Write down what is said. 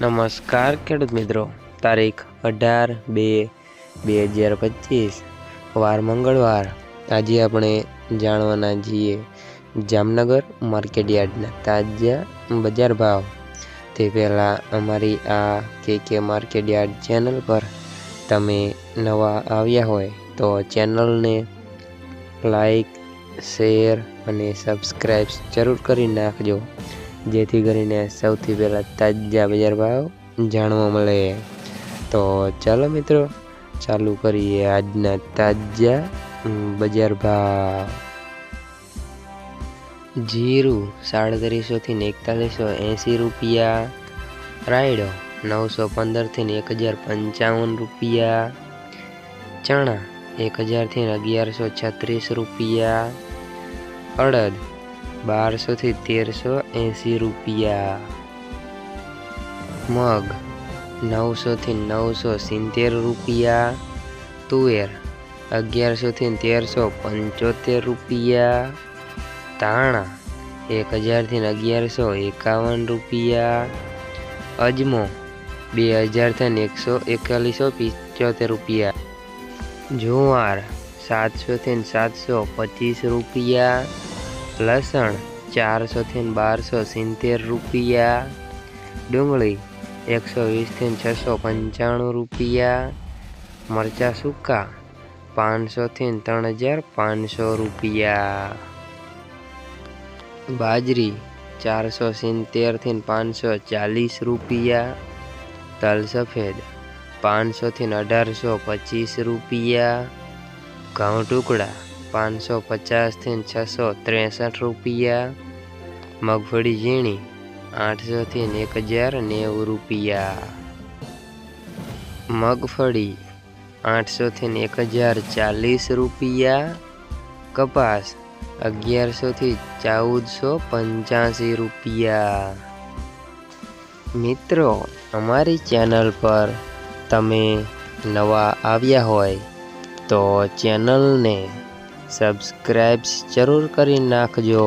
નમસ્કાર ખેડૂત મિત્રો. તારીખ અઢાર બે બે હજાર પચીસ, વાર મંગળવાર. આજે આપણે જાણવાના છીએ જામનગર માર્કેટયાર્ડના તાજા બજાર ભાવ. તે પહેલાં અમારી આ કે કે માર્કેટયાર્ડ ચેનલ પર તમે નવા આવ્યા હોય તો ચેનલને લાઈક શેર અને સબસ્ક્રાઈબ જરૂર કરી નાખજો. જેથી કરીને સૌથી પહેલાં તાજા બજાર ભાવ જાણવા મળે. તો ચાલો મિત્રો, ચાલુ કરીએ આજના તાજા બજાર ભાવ. જીરું સાડત્રીસોથી ને એકતાલીસો એંસી રૂપિયા. રાયડો નવસો પંદરથી ને એક હજાર પંચાવન રૂપિયા. ચણા એક હજારથી અગિયારસો છત્રીસ રૂપિયા. અડદ બારસોથી તેરસો એંસી રૂપિયા. મગ નવસોથી નવસો સિત્તેર રૂપિયા. તુવેર અગિયારસોથી તેરસો પંચોતેર રૂપિયા. ધાણા એક હજારથી અગિયારસો એકાવન રૂપિયા. અજમો બે હજારથી એકસો એકતાલીસો પિચોતેર રૂપિયા. જુવાર સાતસોથી સાતસો પચીસ રૂપિયા. લસણ ચારસોથી બારસો સિત્તેર રૂપિયા. ડુંગળી એકસો વીસથી છસો પંચાણું રૂપિયા. મરચાં સૂકા પાંચસોથી ત્રણ હજાર પાંચસો રૂપિયા. બાજરી ચારસો સિત્તેરથી પાંચસો ચાલીસ રૂપિયા. તલ સફેદ પાંચસોથી અઢારસો પચીસ રૂપિયા. ઘઉં ટુકડા પાંચસો પચાસથી છસો ત્રેસઠ રૂપિયા. મગફળી ઝીણી આઠસોથી એક હજાર નેવું રૂપિયા. મગફળી આઠસોથી એક હજાર ચાલીસ રૂપિયા. કપાસ અગિયારસોથી ચૌદસો પંચ્યાસી રૂપિયા. મિત્રો, અમારી ચેનલ પર તમે નવા આવ્યા હોય તો ચેનલને સબસ્ક્રાઈબ્સ જરૂર કરી નાખજો.